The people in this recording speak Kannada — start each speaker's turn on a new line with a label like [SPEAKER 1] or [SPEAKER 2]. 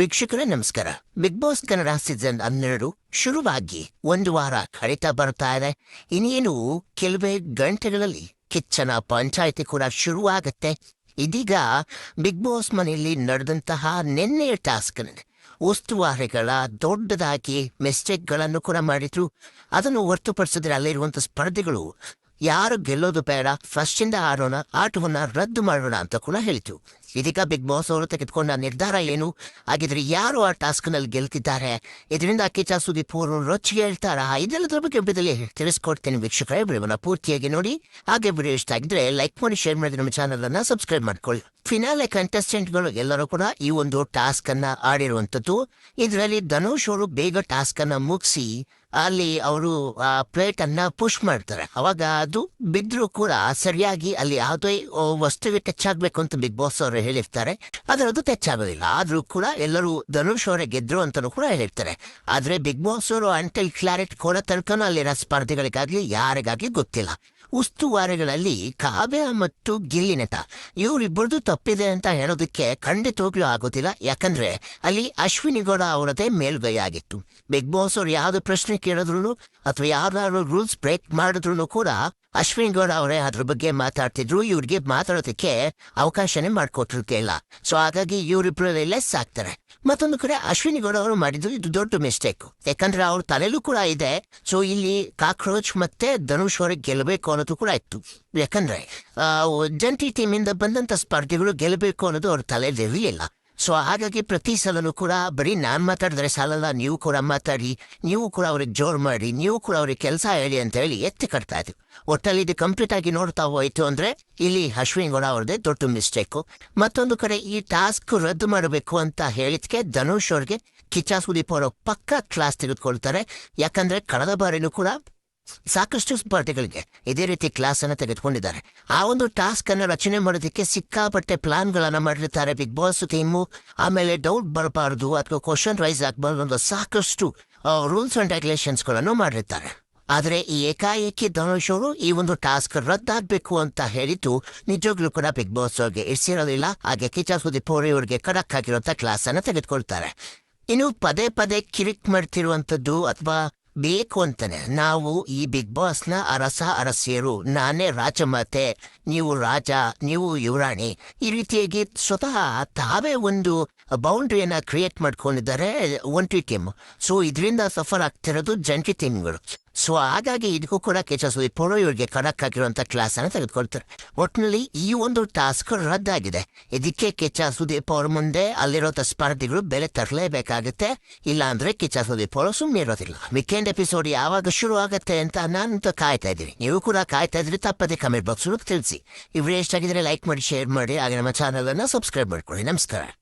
[SPEAKER 1] ವೀಕ್ಷಕರೇ, ನಮಸ್ಕಾರ. ಬಿಗ್ ಬಾಸ್ ಕನ್ನಡ ಸೀಸನ್ ಹನ್ನೆರಡು ಶುರುವಾಗಿ ಒಂದು ವಾರ ಕಳೀತಾ ಬರ್ತಾ ಇದೆ. ಇನ್ನೇನು, ಕೆಲವೇ ಗಂಟೆಗಳಲ್ಲಿ ಕಿಚ್ಚನ ಪಂಚಾಯಿತಿ ಕೂಡ ಶುರುವಾಗತ್ತೆ. ಇದೀಗ ಬಿಗ್ ಬಾಸ್ ಮನೆಯಲ್ಲಿ ನಡೆದಂತಹ ನಿನ್ನೆಯ ಟಾಸ್ಕ್ ಉಸ್ತುವಾರಿಗಳ ದೊಡ್ಡದಾಗಿ ಮಿಸ್ಟೇಕ್ಗಳನ್ನು ಕೂಡ ಮಾಡಿದ್ರು. ಅದನ್ನು ಹೊರತುಪಡಿಸಿದ್ರೆ ಅಲ್ಲಿರುವಂಥ ಸ್ಪರ್ಧಿಗಳು ಯಾರು ಗೆಲ್ಲೋದು ಬೇಡ ಫಸ್ಟಿಂದ ಆಡೋಣ, ಆಟವನ್ನ ರದ್ದು ಮಾಡೋಣ ಅಂತ ಕೂಡ ಹೇಳಿತು. ಇದೀಗ ಬಿಗ್ ಬಾಸ್ ಅವರು ತೆಗೆದುಕೊಂಡ ನಿರ್ಧಾರ ಏನು? ಹಾಗಿದ್ರೆ ಯಾರು ಆ ಟಾಸ್ಕ್ನಲ್ಲಿ ಗೆಲ್ತಿದ್ದಾರೆ? ಇದರಿಂದ ಅಕ್ಕಿಚ ಸುದೀಪ್ ಅವರು ರೊಚ್ಚಿ ಹೇಳ್ತಾರಾ? ಇದೆಲ್ಲದರ ಬಗ್ಗೆ ವಿಡಿಯೋದಲ್ಲಿ ತಿಳಿಸ್ಕೊಡ್ತೇನೆ ವೀಕ್ಷಕರೇ. ವಿಡಿಯೋನ ಪೂರ್ತಿಯಾಗಿ ನೋಡಿ. ಹಾಗೆ ವಿಡಿಯೋ ಇಷ್ಟ ಆಗಿದ್ರೆ ಲೈಕ್ ಮಾಡಿ ಶೇರ್ ಮಾಡಿ, ನಮ್ಮ ಚಾನಲ್ ಅನ್ನ ಸಬ್ಸ್ಕ್ರೈಬ್ ಮಾಡ್ಕೊಳ್ಳಿ. ಫಿನಾಲೆ ಕಂಟೆಸ್ಟೆಂಟ್ಗಳು ಎಲ್ಲರೂ ಕೂಡ ಈ ಒಂದು ಟಾಸ್ಕ್ ಅನ್ನ ಆಡಿರುವಂಥದ್ದು. ಇದರಲ್ಲಿ ಧನುಷ್ ಅವರು ಬೇಗ ಟಾಸ್ಕ್ ಅನ್ನ ಮುಗಿಸಿ ಅಲ್ಲಿ ಅವರು, ಆ ಪ್ಲೇಟ್ ಅನ್ನ ಪುಷ್ ಮಾಡ್ತಾರೆ. ಅವಾಗ ಅದು ಬಿದ್ರೂ ಕೂಡ ಸರಿಯಾಗಿ ಅಲ್ಲಿ ಯಾವುದೇ ವಸ್ತುವಿಗೆ ಟಚ್ ಆಗ್ಬೇಕು ಅಂತ ಬಿಗ್ ಬಾಸ್ ಅವರು ಹೇಳಿರ್ತಾರೆ. ಆದ್ರೆ ಅದು ಟಚ್ ಆಗೋದಿಲ್ಲ. ಆದ್ರೂ ಕೂಡ ಎಲ್ಲರೂ ಧನುಷ್ ಅವರೇ ಗೆದ್ರು ಅಂತಲೂ ಕೂಡ ಹೇಳಿರ್ತಾರೆ. ಆದ್ರೆ ಬಿಗ್ ಬಾಸ್ ಅವರು ಅಂಟಲ್ ಕ್ಲಾರಿಟ್ ಕೊಡೋ ತನಕನೂ ಅಲ್ಲಿರೋ ಸ್ಪರ್ಧೆಗಳಿಗಾಗ್ಲಿ ಯಾರಿಗಾಗ್ಲಿ ಗೊತ್ತಿಲ್ಲ. ಉಸ್ತುವಾರಿಗಳಲ್ಲಿ ಕಾವ್ಯ ಮತ್ತು ಗಿಲ್ಲಿ ನಟ ಇವರಿಬ್ಬರದು ತಪ್ಪಿದೆ ಅಂತ ಹೇಳೋದಕ್ಕೆ ಖಂಡಿತವಾಗ್ಲೂ ಆಗೋದಿಲ್ಲ. ಯಾಕಂದ್ರೆ ಅಲ್ಲಿ ಅಶ್ವಿನಿ ಗೌಡ ಅವರದೇ ಮೇಲ್ಗೈ ಆಗಿತ್ತು. ಬಿಗ್ ಬಾಸ್ ಅವರು ಯಾವ್ದು ಪ್ರಶ್ನೆ ಕೇಳಿದ್ರು ಅಥವಾ ಯಾವ್ದಾದ್ರು ರೂಲ್ಸ್ ಬ್ರೇಕ್ ಮಾಡಿದ್ರು ಕೂಡ ಅಶ್ವಿನಿ ಗೌಡ ಅವರೇ ಅದ್ರ ಬಗ್ಗೆ ಮಾತಾಡ್ತಿದ್ರು, ಇವ್ರಿಗೆ ಮಾತಾಡೋದಕ್ಕೆ ಅವಕಾಶನೇ ಮಾಡ್ಕೊಟ್ಟಿರ್ತಿಲ್ಲ ಸೊ ಹಾಗಾಗಿ ಇವ್ರಿಬ್ರು ಲೆಸ್ ಆಗ್ತಾರೆ. ಮತ್ತೊಂದು ಕಡೆ ಅಶ್ವಿನಿ ಗೌಡ ಅವರು ಮಾಡಿದ್ರು ಇದು ದೊಡ್ಡ ಮಿಸ್ಟೇಕ್ ಯಾಕಂದ್ರೆ ಅವ್ರ ತಲೆಲೂ ಕೂಡ ಇದೆ. ಸೊ ಇಲ್ಲಿ ಕಾಕ್ರೋಚ್ ಮತ್ತೆ ಧನುಷ್ ಅವ್ರಿಗೆ ಗೆಲ್ಲಬೇಕು ಅನ್ನೋದು ಕೂಡ ಇತ್ತು. ಯಾಕಂದ್ರೆ ಜಂಟಿ ಟೀಮಿಂದ ಬಂದಂತ ಸ್ಪರ್ಧಿಗಳು ಗೆಲ್ಲಬೇಕು ಅನ್ನೋದು ಅವ್ರ ತಲೆಯಲ್ಲಿ ಇರಲಿಲ್ಲ. ಸೊ ಹಾಗಾಗಿ ಪ್ರತಿ ಸಲನೂ ಕೂಡ ಬರೀ ನಾನು ಮಾತಾಡಿದ್ರೆ ಸಾಲಲ್ಲ, ನೀವು ಕೂಡ ಮಾತಾಡಿ, ನೀವು ಕೂಡ ಅವ್ರಿಗೆ ಜೋರ್ ಮಾಡಿ, ನೀವು ಕೂಡ ಅವ್ರಿಗೆ ಕೆಲಸ ಹೇಳಿ ಅಂತ ಹೇಳಿ ಎತ್ತಿ ಕಟ್ತಾ ಇದ್ವಿ. ಒಟ್ಟಲ್ಲಿ ಇದು ಕಂಪ್ಲೀಟ್ ಆಗಿ ನೋಡ್ತಾ ಹೋಯ್ತು ಅಂದ್ರೆ ಇಲ್ಲಿ ಅಶ್ವಿನ್ ಗೌಡ ಅವ್ರದ್ದೇ ದೊಡ್ಡ ಮಿಸ್ಟೇಕು ಮತ್ತೊಂದು ಕಡೆ ಈ ಟಾಸ್ಕ್ ರದ್ದು ಮಾಡಬೇಕು ಅಂತ ಹೇಳಿದ್ಕೆ ಧನುಷ್ ಅವ್ರಿಗೆ ಕಿಚ್ಚ ಸುದೀಪ್ ಅವರು ಪಕ್ಕ ಕ್ಲಾಸ್ ತೆಗೆದುಕೊಳ್ತಾರೆ. ಯಾಕಂದ್ರೆ ಕಳೆದ ಬಾರಿನೂ ಕೂಡ ಸಾಕಷ್ಟು ಸ್ಪರ್ಧೆಗಳಿಗೆ ಇದೇ ರೀತಿ ಕ್ಲಾಸ್ ಅನ್ನು ತೆಗೆದುಕೊಂಡಿದ್ದಾರೆ. ಆ ಒಂದು ಟಾಸ್ಕ್ ಅನ್ನು ರಚನೆ ಮಾಡೋದಕ್ಕೆ ಸಿಕ್ಕಾಪಟ್ಟೆ ಪ್ಲಾನ್ ಗಳನ್ನ ಮಾಡಿರ್ತಾರೆ ಬಿಗ್ ಬಾಸ್ ಟೀಮು. ಆಮೇಲೆ ಡೌಟ್ ಬರಬಾರ್ದು ಅಥವಾ ಕ್ವಶನ್ ರೈಸ್ ಆಗಬಾರ್ದು ಅಂತ ಸಾಕಷ್ಟು ರೂಲ್ಸ್ ಅಂಡ್ ರೆಗ್ಯುಲೇಷನ್ಸ್ಗಳನ್ನು ಮಾಡಿರ್ತಾರೆ. ಆದ್ರೆ ಈ ಏಕಾಏಕಿ ಧನುಷ್ ಅವರು ಈ ಒಂದು ಟಾಸ್ಕ್ ರದ್ದಾಗಬೇಕು ಅಂತ ಹೇಳಿದ್ದು ನಿಜವಾಗ್ಲೂ ಕೂಡ ಬಿಗ್ ಬಾಸ್ ಅವ್ರಿಗೆ ಇರಿಸಿರೋದಿಲ್ಲ ಹಾಗೆ ಕಿಚ ಸುದೀಪ್ ಅವರು ಇವರಿಗೆ ಖಡಕ್ ಆಗಿರುವಂತ ಕ್ಲಾಸ್ ಅನ್ನು ತೆಗೆದುಕೊಳ್ತಾರೆ. ಇನ್ನು ಪದೇ ಪದೇ ಕಿರಿಕ್ ಮಾಡ್ತಿರುವಂತದ್ದು ಅಥವಾ ಬೇಕು ಅಂತಾನೆ. ನಾವು ಈ ಬಿಗ್ ಬಾಸ್ನ ಅರಸ ಅರಸಿಯರು. ನಾನೇ ರಾಜಮಾತೆ. ನೀವು ರಾಜ, ನೀವು ಯುವರಾಣಿ. ಈ ರೀತಿಯಾಗಿ ಸ್ವತಃ ತಾವೇ ಒಂದು ಬೌಂಡ್ರಿಯನ್ನ ಕ್ರಿಯೇಟ್ ಮಾಡ್ಕೊಂಡಿದ್ದಾರೆ ಒಂಟಿ ಟೀಮ್ ಸೊ ಇದರಿಂದ ಸಫರ್ ಆಗ್ತಿರೋದು ಜಂಟಿ ಟೀಮ್ಗಳು ಸೊ ಹಾಗಾಗಿ ಇದಕ್ಕೂ ಕೂಡ ಕೆಚಸ್ ಅವರು ಇವರಿಗೆ ಖಡಕ್ ಆಗಿರುವಂತ ಕ್ಲಾಸನ್ನು ತೆಗೆದುಕೊಳ್ತಾರೆ. ಒಟ್ಟಿನಲ್ಲಿ ಈ ಒಂದು ಟಾಸ್ಕ್ ರದ್ದಾಗಿದೆ. ಇದಕ್ಕೆ ಕೆಚ ಸುದೀಪ್ ಅವ್ರ ಮುಂದೆ ಅಲ್ಲಿರೋಂಥ ಸ್ಪರ್ಧಿಗಳು ಬೆಲೆ ತರಲೇಬೇಕಾಗುತ್ತೆ. ಇಲ್ಲ ಅಂದ್ರೆ ಕಿಚ್ಚ ಸುದೀಪ್ ಅವರು ಸುಮ್ಮನೆ ಇರೋದಿಲ್ಲ. ವೀಕೆಂಡ್ ಎಪಿಸೋಡ್ ಯಾವಾಗ ಶುರು ಆಗುತ್ತೆ ಅಂತ ನಾನು ಕಾಯ್ತಾ ಇದ್ದೀನಿ. ನೀವು ಕೂಡ ಕಾಯ್ತಾ ಇದ್ರೆ ತಪ್ಪದೆ ಕಮೆಂಟ್ ಬಾಕ್ಸ್ ತಿಳಿಸಿ. ಇವ್ರು ಎಷ್ಟಾಗಿದ್ರೆ ಲೈಕ್ ಮಾಡಿ ಶೇರ್ ಮಾಡಿ, ಹಾಗೆ ನಮ್ಮ ಚಾನಲನ್ನು ಸಬ್ಸ್ಕ್ರೈಬ್ ಮಾಡ್ಕೊಳ್ಳಿ. ನಮಸ್ಕಾರ.